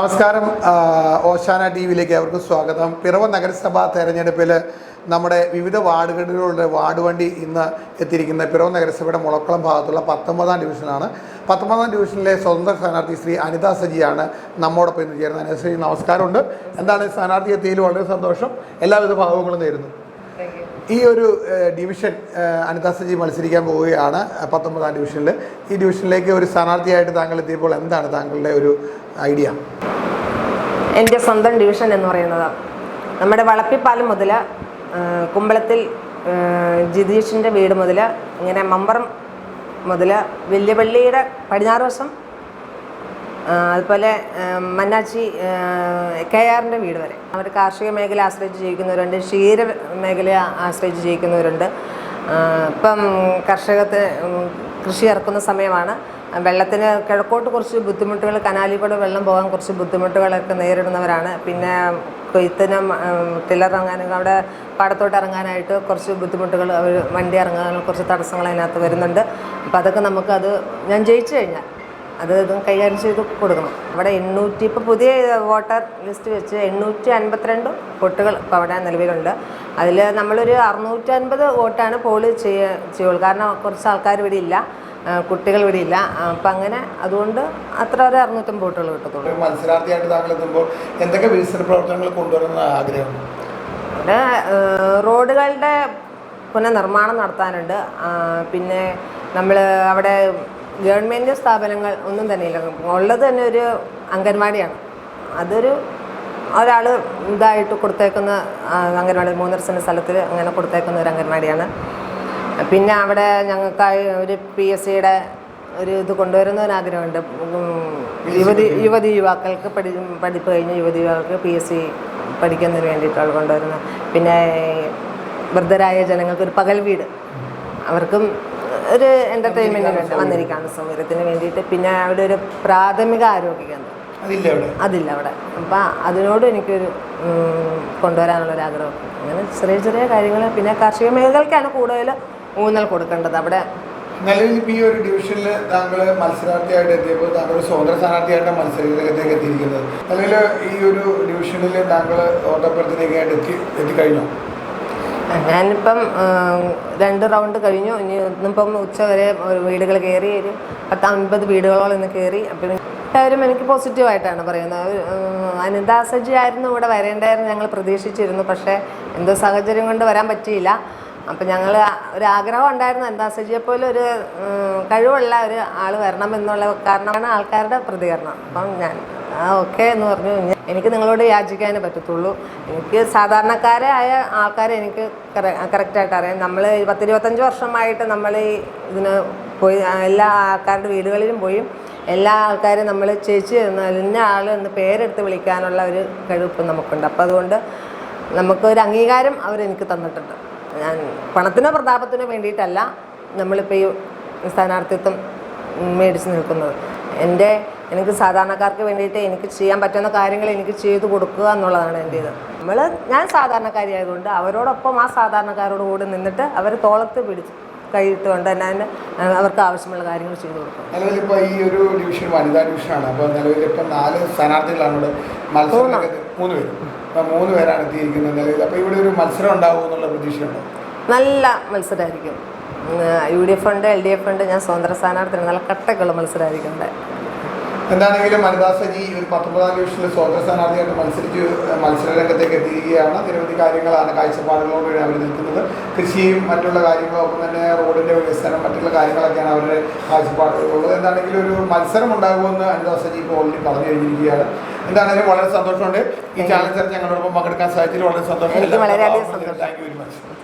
നമസ്കാരം ഓശാന ടി വിയിലേക്ക് അവർക്ക് സ്വാഗതം. പിറവ നഗരസഭാ തെരഞ്ഞെടുപ്പിൽ നമ്മുടെ വിവിധ വാർഡുകളിലുള്ള വാർഡ് വണ്ടി ഇന്ന് എത്തിയിരിക്കുന്ന പിറവ നഗരസഭയുടെ മുളക്കുളം ഭാഗത്തുള്ള പത്തൊമ്പതാം ഡിവിഷനാണ്. പത്തൊമ്പതാം ഡിവിഷനിലെ സ്വതന്ത്ര സ്ഥാനാർത്ഥി ശ്രീ അനിത സജിയാണ് നമ്മോടൊപ്പം ഇന്ന് ചേരുന്നത്. അനിത സജി നമസ്കാരമുണ്ട്. എന്താണ് സ്ഥാനാർത്ഥി എത്തിയതിൽ വളരെ സന്തോഷം. എല്ലാവിധ ഭാവങ്ങളും നേരുന്നു. ഈ ഒരു ഡിവിഷൻ അനിത സജി മത്സരിക്കാൻ പോവുകയാണ് പത്തൊമ്പതാം ഡിവിഷനിൽ ഈ ഡിവിഷനിലേക്ക് ഒരു സ്ഥാനാർത്ഥിയായിട്ട് താങ്കൾ എത്തിയപ്പോൾ എന്താണ് താങ്കളുടെ ഒരു ഐഡിയ. എന്റെ സ്വന്തം ഡിവിഷൻ എന്ന് പറയുന്നത് നമ്മുടെ വളപ്പിപ്പാലം മുതൽ കുമ്പളത്തിൽ ജിതീഷിന്റെ വീട് മുതൽ ഇങ്ങനെ മമ്പറം മുതൽ വലിയപള്ളിയുടെ പടിഞ്ഞാറ് വശം അതുപോലെ മന്നാച്ചി കെ ആറിന്റെ വീട് വരെ. അവർ കാർഷിക മേഖല ആശ്രയിച്ച് ജീവിക്കുന്നവരുണ്ട് ക്ഷീര മേഖല ആശ്രയിച്ച് ജീവിക്കുന്നവരുണ്ട്. ഇപ്പം കർഷകത്തെ കൃഷി ഇറക്കുന്ന സമയമാണ് വെള്ളത്തിന് കിഴക്കോട്ട് കുറച്ച് ബുദ്ധിമുട്ടുകൾ കനാലിൽ കൂടെ വെള്ളം പോകാൻ കുറച്ച് ബുദ്ധിമുട്ടുകളൊക്കെ നേരിടുന്നവരാണ്. പിന്നെ കൊയ്ത്തിനും ടില്ലർ ഇറങ്ങാനും അവിടെ പാടത്തോട്ട് ഇറങ്ങാനായിട്ട് കുറച്ച് ബുദ്ധിമുട്ടുകൾ അവർ വണ്ടി ഇറങ്ങാൻ കുറച്ച് തടസ്സങ്ങൾ അതിനകത്ത് വരുന്നുണ്ട്. അപ്പോൾ അതൊക്കെ നമുക്കത് ഞാൻ ജയിച്ചു കഴിഞ്ഞാൽ അത് ഇതും കൈകാര്യം ചെയ്ത് കൊടുക്കണം. അവിടെ എണ്ണൂറ്റി ഇപ്പോൾ പുതിയ വോട്ടർ ലിസ്റ്റ് വെച്ച് എണ്ണൂറ്റി അൻപത്തിരണ്ട് വോട്ടുകൾ ഇപ്പോൾ അവിടെ നിലവിലുണ്ട്. അതിൽ നമ്മളൊരു അറുന്നൂറ്റി അൻപത് വോട്ടാണ് പോൾ ചെയ്യ ചെയ്യുള്ളൂ. കാരണം കുറച്ച് ആൾക്കാർ ഇവിടെ ഇല്ല. കുട്ടികൾ ഇവിടെ ഇല്ല. അപ്പം അങ്ങനെ അതുകൊണ്ട് അത്ര ഒരു അറുന്നൂറ്റമ്പത് ബോട്ടുകൾ കിട്ടത്തുള്ളൂ. മത്സരാർത്ഥിയായിട്ട് താങ്കൾ എത്തുമ്പോൾ എന്തൊക്കെ വികസന പ്രവർത്തനങ്ങൾ കൊണ്ടുവരുന്ന ആഗ്രഹം ഇവിടെ റോഡുകളുടെ പുനർനിർമ്മാണം നടത്താനുണ്ട്. പിന്നെ നമ്മൾ അവിടെ ഗവൺമെന്റ് സ്ഥാപനങ്ങൾ ഒന്നും തന്നെ ഇല്ല. ഉള്ളത് തന്നെ ഒരു അംഗൻവാടിയാണ്. അതൊരു ഒരാൾ ഇതായിട്ട് കൊടുത്തേക്കുന്ന അംഗൻവാടി മൂന്നര സെന്റ് സ്ഥലത്തിൽ അങ്ങനെ കൊടുത്തേക്കുന്ന ഒരു അംഗൻവാടിയാണ്. പിന്നെ അവിടെ ഞങ്ങൾക്കായി ഒരു പി എസ് സിയുടെ ഒരു ഇത് കൊണ്ടുവരുന്നതിനാഗ്രഹമുണ്ട് യുവതി യുവതി യുവാക്കൾക്ക് പഠി പഠിപ്പ് കഴിഞ്ഞ് യുവതി യുവാക്കൾക്ക് പി എസ് സി പഠിക്കുന്നതിന് വേണ്ടിയിട്ടാണ് കൊണ്ടുവരുന്നത് പിന്നെ വൃദ്ധരായ ജനങ്ങൾക്ക് ഒരു പകൽ വീട്. അവർക്കും ഒരു എന്റർടൈൻമെന്റ് വേണ്ടി വന്നിരിക്കുകയാണ് സൗകര്യത്തിന് വേണ്ടിയിട്ട് പിന്നെ അവിടെ ഒരു പ്രാഥമിക ആരോഗ്യ കേന്ദ്രം. അതില്ല അവിടെ? അപ്പം അതിനോട് എനിക്കൊരു കൊണ്ടുവരാനുള്ളൊരാഗ്രഹം കൊണ്ടുവരാനുള്ളൊരു ആഗ്രഹം. അങ്ങനെ ചെറിയ ചെറിയ കാര്യങ്ങൾ പിന്നെ കാർഷിക മേഖലയ്ക്കാണ് കൂടുതൽ ഊന്നൽ കൊടുക്കേണ്ടത് അവിടെ. നിലവിൽ ഇപ്പോൾ ഈ ഒരു ഡിവിഷനിൽ താങ്കൾ മത്സരാർത്ഥിയായിട്ട് എത്തിയപ്പോൾ താങ്കൾ ഒരു സ്വതന്ത്ര സ്ഥാനാർത്ഥിയായിട്ട് മത്സരത്തിലേക്ക് എത്തിയിരിക്കുന്നത്. നിലവിൽ ഈ ഒരു ഡിവിഷനിൽ താങ്കൾ ഓട്ടപ്പുറത്തിലേക്കായിട്ട് എത്തി എത്തിക്കഴിഞ്ഞു? ഞാനിപ്പം രണ്ട് റൗണ്ട് കഴിഞ്ഞു. ഇനി ഇന്നിപ്പം ഉച്ച വരെ വീടുകൾ കയറി ഒരു പത്ത് അൻപത് വീടുകളോളം ഇന്ന് കയറി. അപ്പം എല്ലാവരും എനിക്ക് പോസിറ്റീവായിട്ടാണ് പറയുന്നത്. അനിതാ സജി ആയിരുന്നു ഇവിടെ വരേണ്ടായിരുന്നു ഞങ്ങൾ പ്രതീക്ഷിച്ചിരുന്നു. പക്ഷേ എന്തോ സാഹചര്യം കൊണ്ട് വരാൻ പറ്റിയില്ല. അപ്പം ഞങ്ങൾ ഒരു ആഗ്രഹം ഉണ്ടായിരുന്നു. എന്താ സജിയെ പോലെ ഒരു കഴിവുള്ള ഒരു ആൾ വരണം എന്നുള്ള കാരണമാണ് ആൾക്കാരുടെ പ്രതികരണം. അപ്പം ഞാൻ ആ ഓക്കെ എന്ന് പറഞ്ഞു. "ഞാൻ- എനിക്ക് നിങ്ങളോട് യാചിക്കാനേ പറ്റത്തുള്ളൂ. എനിക്ക് സാധാരണക്കാരെ ആയ ആൾക്കാരെ എനിക്ക് കറക്റ്റായിട്ട് അറിയാം. നമ്മൾ പത്തിരുപത്തഞ്ച് വർഷമായിട്ട് നമ്മൾ ഈ ഇതിന് പോയി എല്ലാ ആൾക്കാരുടെ വീടുകളിലും പോയി എല്ലാ ആൾക്കാരും നമ്മൾ ചേച്ചി എന്ന് ഇന്ന ആൾ എന്ന് പേരെടുത്ത് വിളിക്കാനുള്ള ഒരു കഴിവ് നമുക്കുണ്ട്. അപ്പോൾ അതുകൊണ്ട് നമുക്കൊരു അംഗീകാരം അവരെനിക്ക് തന്നിട്ടുണ്ട്. ഞാൻ പണത്തിനോ പ്രതാപത്തിനോ വേണ്ടിയിട്ടല്ല നമ്മളിപ്പോൾ ഈ സ്ഥാനാർത്ഥിത്വം മേടിച്ച് നിൽക്കുന്നത്. എന്റെ എനിക്ക് സാധാരണക്കാർക്ക് വേണ്ടിയിട്ട് എനിക്ക് ചെയ്യാൻ പറ്റുന്ന കാര്യങ്ങൾ എനിക്ക് ചെയ്തു കൊടുക്കുക എന്നുള്ളതാണ് എന്റെ ഇത് നമ്മൾ ഞാൻ സാധാരണക്കാരിയായതുകൊണ്ട് അവരോടൊപ്പം ആ സാധാരണക്കാരോട് കൂടി നിന്നിട്ട് അവർ തോളത്ത് പിടിച്ച് കൈയിട്ടുകൊണ്ട് തന്നെ അവർക്ക് ആവശ്യമുള്ള കാര്യങ്ങൾ ചെയ്തു കൊടുക്കും. നിലവിൽ ഇപ്പോൾ ഈ ഒരു ഡിവിഷൻ വനിതാ ഡിവിഷനാണ്. അപ്പോൾ നിലവിൽ ഇപ്പം നാല് സ്ഥാനാർത്ഥികളാണ് മൂന്ന് പേര്. മൂന്ന് പേരാണ് എത്തിയിരിക്കുന്നത് നിലയിൽ. അപ്പോൾ ഇവിടെ ഒരു മത്സരം ഉണ്ടാവും എന്നുള്ള പ്രതീക്ഷയുണ്ട്? നല്ല മത്സരമായിരിക്കും. യു ഡി എഫ് ഉണ്ട് എൽ ഡി എഫ് ഉണ്ട് ഞാൻ സ്വതന്ത്ര സ്ഥാനാർത്ഥിയാണ്. നല്ല കട്ടക്കുള്ള മത്സരമായിരിക്കും എന്താണെങ്കിലും അനിതാ ജി ഒരു പത്തൊമ്പതാം ഡിവിഷനിൽ സ്വതന്ത്ര സ്ഥാനാർത്ഥിയായിട്ട് മത്സരിച്ച് മത്സര രംഗത്തേക്ക് എത്തിയിരിക്കുകയാണ്. നിരവധി കാര്യങ്ങളാണ് കാഴ്ചപ്പാടുകളോട് അവർ നിൽക്കുന്നത്. കൃഷിയും മറ്റുള്ള കാര്യങ്ങളും ഒപ്പം തന്നെ റോഡിന്റെ വികസനം മറ്റുള്ള കാര്യങ്ങളൊക്കെയാണ് അവരുടെ കാഴ്ചപ്പാടുകളുള്ളത്. എന്താണെങ്കിലും ഒരു മത്സരം ഉണ്ടാകുമെന്ന് അനിതാ ജി ഇപ്പോൾ ഓൾറെഡി പറഞ്ഞു കഴിഞ്ഞിരിക്കുകയാണ്. എന്താണെങ്കിലും വളരെ സന്തോഷമുണ്ട്. ഈ ചാലഞ്ചർ ചർച്ച ഞങ്ങളോടൊപ്പം പങ്കെടുക്കാൻ സാധിച്ചതിൽ വളരെ സന്തോഷം. Thank you very much.